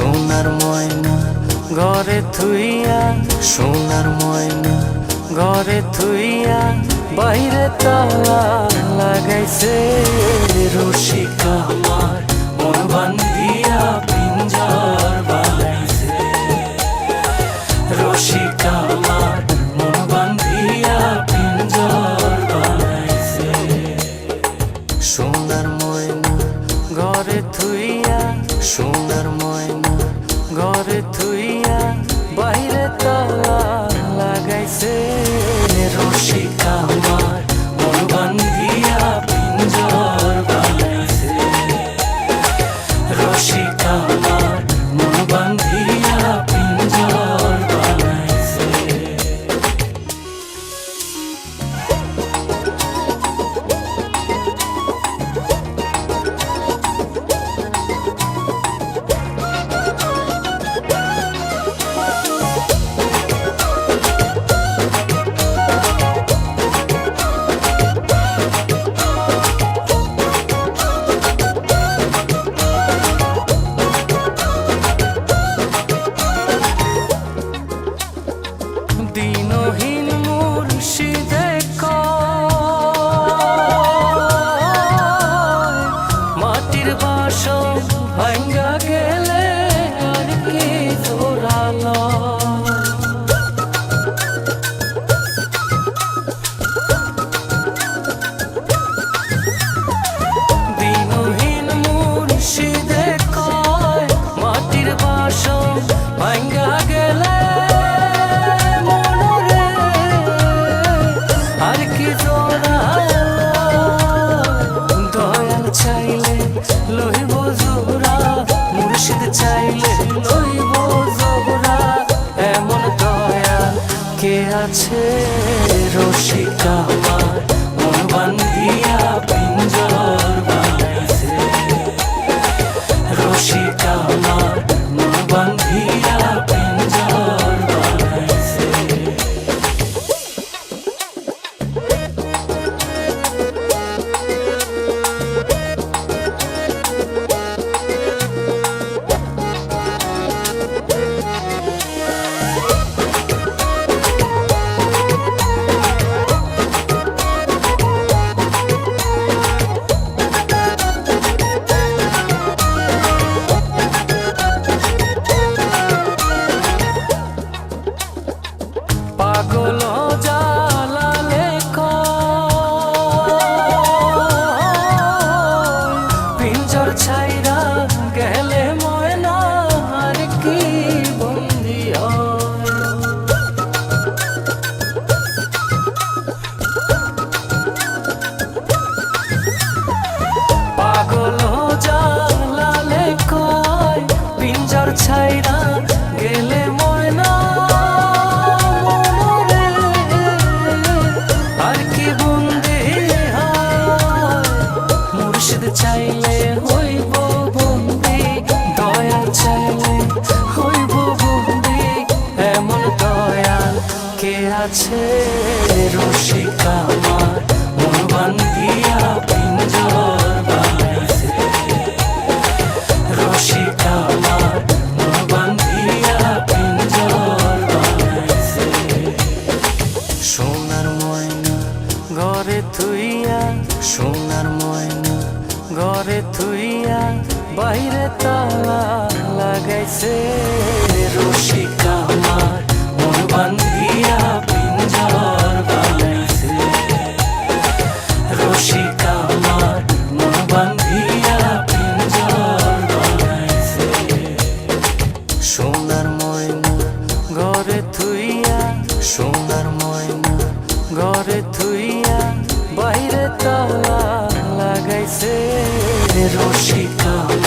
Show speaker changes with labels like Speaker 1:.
Speaker 1: সোনার ময়না ঘরে থুইয়া, সোনার ময়না ঘরে থুইয়া, বাইরে তালা লাগাইছে রসিকা আমার, মন বান্ধিয়া পিঞ্জার বানাইছে। রসিকা আমার, মন বান্ধিয়া পিঞ্জার সোনার ময়না ঘরে থুইয়া সোনার ময়না ঘরে থুইয়া ভাঙ্গা গেলে ছাইরা গেলে ময়না আর কি বন্দি মুর্শিদ চাইলে হইব বন্দি দয়াল চাইলে হইব বন্দি, এমন দয়াল কে আছে? থুইয়া বাইরে তালা লাগাইছে। রসিকা আমার মন বান্ধিয়া পিঞ্জর বানাইছে। রসিকা আমার মন বান্ধিয়া পিঞ্জর বানাইছে। সোনার ময়না রসিকা।